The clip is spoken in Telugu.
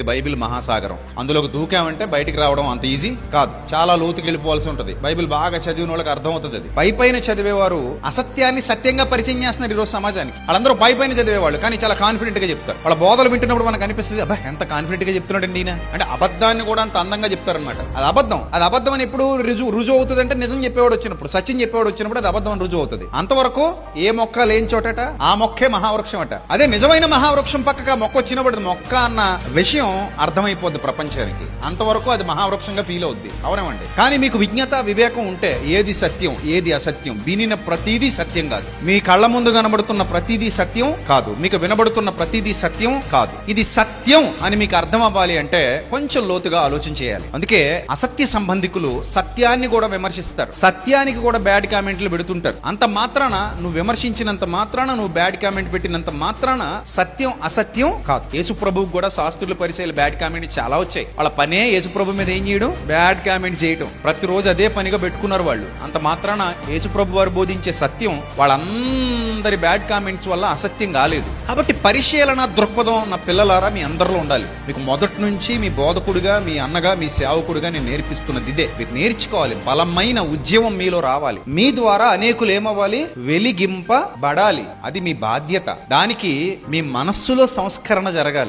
ఇది బైబిల్ మహాసాగరం. అందులోకి దూకామంటే బయటికి రావడం అంత ఈజీ కాదు. చాలా లోతుకి వెళ్ళిపోవాల్సి ఉంటుంది. బైబిల్ బాగా చదివిన వాళ్ళకి అర్థం అవుతుంది అది. పై పైన చదివేవారు అసత్యాన్ని సత్యంగా పరిచయం చేస్తున్నారు ఈరోజు సమాజానికి. వాళ్ళందరూ పై పైన చదివేవాళ్ళు కానీ చాలా కాన్ఫిడెంట్గా చెప్తారు. వాళ్ళ బోధలు వింటున్నప్పుడు మనకు అనిపిస్తుంది అబ్బా ఎంత కాన్ఫిడెంట్గా చెప్తున్నాడు ఈయన? అంటే అబద్ధాన్ని కూడా అంత అందంగా చెప్తారనమాట అది అబద్ధం. అది అబద్ధం అని ఎప్పుడు రుజువు రుజువు అవుతుంది అంటే నిజం చెప్పేవాడు వచ్చినప్పుడు సత్యం చెప్పేవాడు వచ్చినప్పుడు అది అబద్ధం అని రుజువు అవుతుంది. అంతవరకు ఏ మొక్క లేని చోటట ఆ మొక్కే మహావృక్షం అట. అదే నిజమైన మహావృక్షం పక్కగా మొక్క వచ్చినప్పుడు మొక్క అన్న విషయం అర్థమైపోద్ది ప్రపంచానికి. అంతవరకు అది మహావృక్షంగా ఫీల్ అవుద్ది. అవునమండి కానీ మీకు విజ్ఞత వివేకం ఉంటే ఏది సత్యం ఏది అసత్యం? వినిన ప్రతిదీ సత్యం కాదు. మీ కళ్ళ ముందు కనబడుతున్న ప్రతిదీ సత్యం కాదు. మీకు వినబడుతున్న ప్రతిదీ సత్యం కాదు. ఇది సత్యం అని మీకు అర్థం అవ్వాలి అంటే కొంచెం లోతుగా ఆలోచన చేయాలి. అందుకే అసత్య సంబంధికులు సత్యాన్ని కూడా విమర్శిస్తారు. సత్యానికి కూడా బ్యాడ్ కామెంట్లు పెడుతుంటారు. అంత మాత్రాన నువ్వు విమర్శించినంత మాత్రాన నువ్వు బ్యాడ్ కామెంట్ పెట్టినంత మాత్రాన సత్యం అసత్యం కాదు. యేసు ప్రభువు కూడా శాస్త్రుల పరిచయాలు బ్యాడ్ కామెంట్ చాలా వచ్చాయి. వాళ్ళ పనే యేసుప్రభు మీద ఏం చేయడం? బ్యాడ్ కామెంట్ చేయడం ప్రతిరోజు అదే పనిగా పెట్టుకున్నారు వాళ్ళు. అంత మాత్రాన యేసుప్రభు వారు బోధించే సత్యం వాళ్ళందరి బ్యాడ్ కామెంట్స్ వల్ల అసత్యం కాలేదు. కాబట్టి పరిశీలన దృక్పథం నా పిల్లలారా మీ అందరిలో ఉండాలి. మీకు మొదటి నుంచి మీ బోధకుడిగా మీ అన్నగా మీ సేవకుడిగా నేను నేర్పిస్తున్నది ఇదే. మీరు నేర్చుకోవాలి. బలమైన ఉద్యమం మీలో రావాలి. మీ ద్వారా అనేకులు ఏమవ్వాలి? వెలిగింపబడాలి. అది మీ బాధ్యత. దానికి మీ మనస్సులో సంస్కరణ జరగాలి.